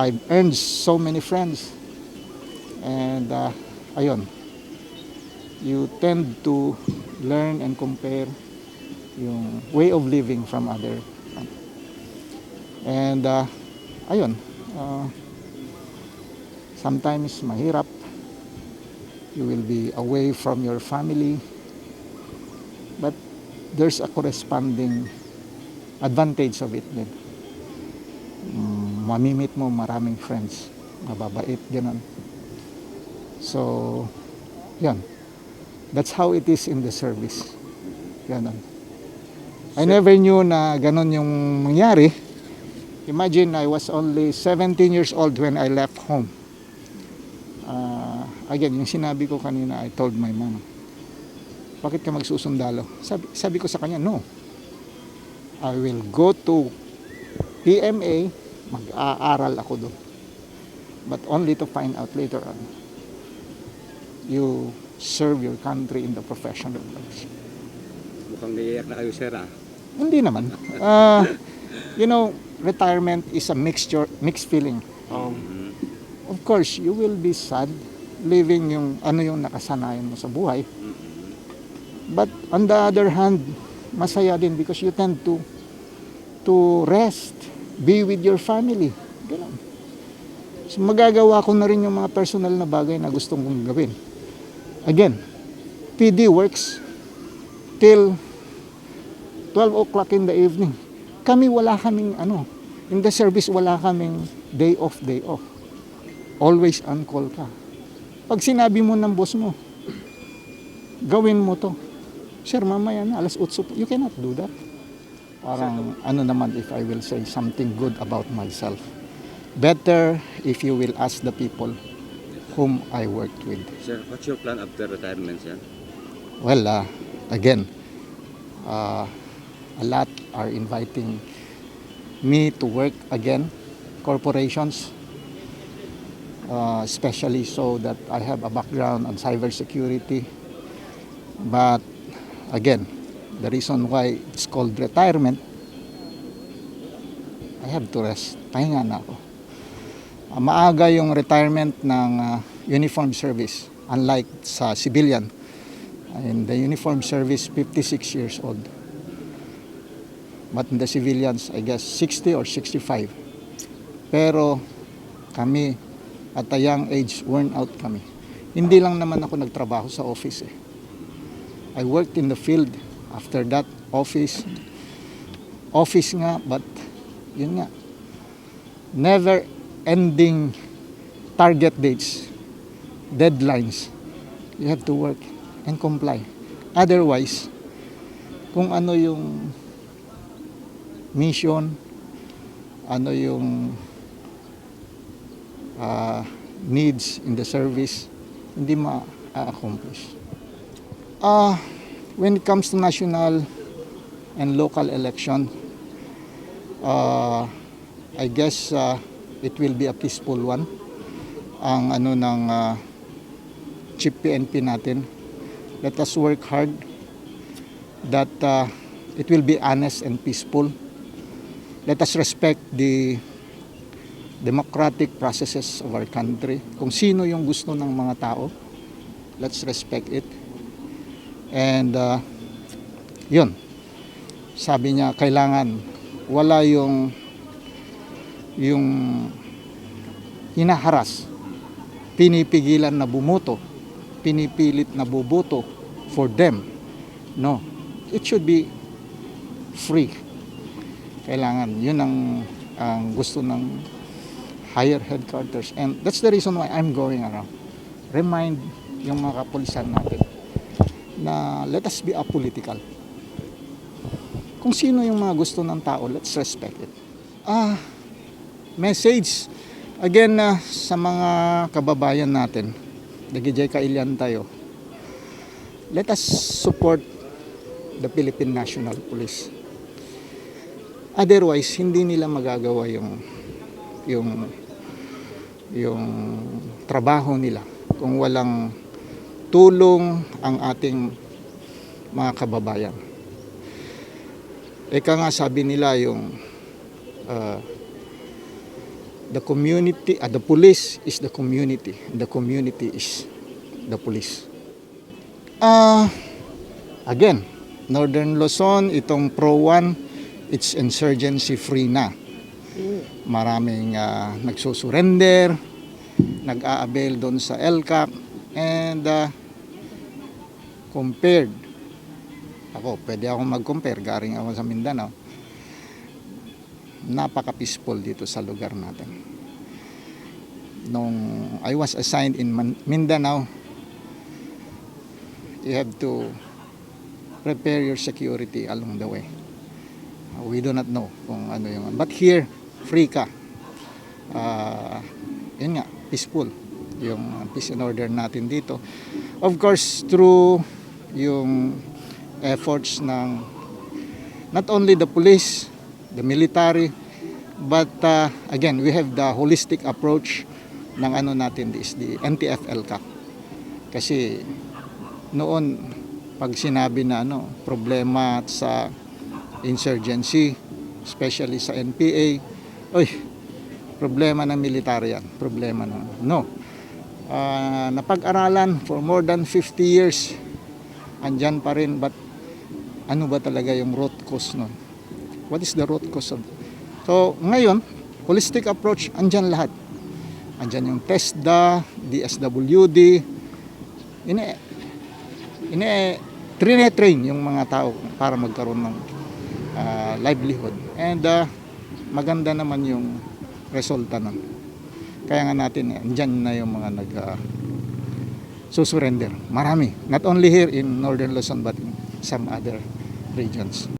I've earned so many friends. And uh, ayun, you tend to learn and compare yung way of living from other. And uh, ayun, uh, sometimes mahirap. You will be away from your family. But there's a corresponding advantage of it din. Mm, mamimit mo maraming friends. Mababait, ganun. So, yan. That's how it is in the service. Ganun. I never knew na ganun yung mangyari. Imagine I was only 17 years old when I left home. Uh, again, yung sinabi ko kanina, I told my mom, bakit ka magsusundalo? Sabi, sabi ko sa kanya, no. I will go to PMA, mag-aaral ako doon. But only to find out later on, you serve your country in the profession of life. Mukhang naiiyak na kayo, sir, ah. Hindi naman. Uh, you know, retirement is a mixture, mixed feeling. Um, of course, you will be sad living yung ano yung nakasanayan mo sa buhay. But on the other hand, masaya din because you tend to to rest, be with your family. Ganun. So magagawa ko na rin yung mga personal na bagay na gustong kong gawin. Again, PD works till 12 o'clock in the evening. Kami wala kaming ano, in the service wala kaming day off, day off. Always on call ka. Pag sinabi mo ng boss mo, gawin mo to. Sir, mamaya na, alas 8 po. You cannot do that. Parang ano naman if I will say something good about myself. Better if you will ask the people whom I worked with. Sir, what's your plan after retirement, sir? Well, uh, again, uh, a lot are inviting me to work again, corporations, uh, especially so that I have a background on cybersecurity. But again, the reason why it's called retirement, I have to rest. Pahinga na ako. Uh, maaga yung retirement ng uh, uniform service, unlike sa civilian. In the uniform service, 56 years old. But in the civilians, I guess 60 or 65. Pero kami, at a young age, worn out kami. Hindi lang naman ako nagtrabaho sa office eh. I worked in the field. After that, office. Office nga, but yun nga. Never ending target dates, deadlines. You have to work and comply. Otherwise, kung ano yung mission, ano yung uh, needs in the service, hindi ma-accomplish. Uh, when it comes to national and local election, uh, I guess uh, it will be a peaceful one. Ang ano ng uh, chief PNP natin. Let us work hard that uh, it will be honest and peaceful. Let us respect the democratic processes of our country. Kung sino yung gusto ng mga tao, let's respect it. And uh, yun, sabi niya, kailangan wala yung yung hinaharas, pinipigilan na bumuto, pinipilit na bubuto for them. No, it should be free. Kailangan, yun ang, ang gusto ng higher headquarters. And that's the reason why I'm going around. Remind yung mga kapulisan natin na let us be apolitical. Kung sino yung mga gusto ng tao, let's respect it. Ah, message again na sa mga kababayan natin, nagijay kailyan tayo. Let us support the Philippine National Police. Otherwise, hindi nila magagawa yung yung yung trabaho nila kung walang tulong ang ating mga kababayan. Eka nga sabi nila yung uh, the community, uh, the police is the community. The community is the police. Ah, again, Northern Luzon, itong Pro 1, it's insurgency free na. Maraming ah, nagsusurrender, nag-a-avail doon sa LCAP, and ah, compared, ako, pwede ako mag-compare, galing ako sa Mindanao, napaka-peaceful dito sa lugar natin. Nung I was assigned in Mindanao, you have to prepare your security along the way. Uh, we do not know kung ano yung... But here, free ka. Uh, yun nga, peaceful. Yung peace and order natin dito. Of course, through yung efforts ng not only the police, the military, but uh, again, we have the holistic approach ng ano natin is the NTFL Cup. Kasi noon pag sinabi na ano, problema sa insurgency, especially sa NPA, oy, problema ng military yan, problema ng no. Ah, napag-aralan for more than 50 years, andyan pa rin, but ano ba talaga yung root cause nun? What is the root cause of So, ngayon, holistic approach, andyan lahat. Andyan yung TESDA, DSWD, ine, ine, trine-train yung mga tao para magkaroon ng ah, livelihood. And ah, maganda naman yung resulta nun. Kaya nga natin, eh, andyan na yung mga nag ah, susurrender. Marami. Not only here in Northern Luzon but in some other regions.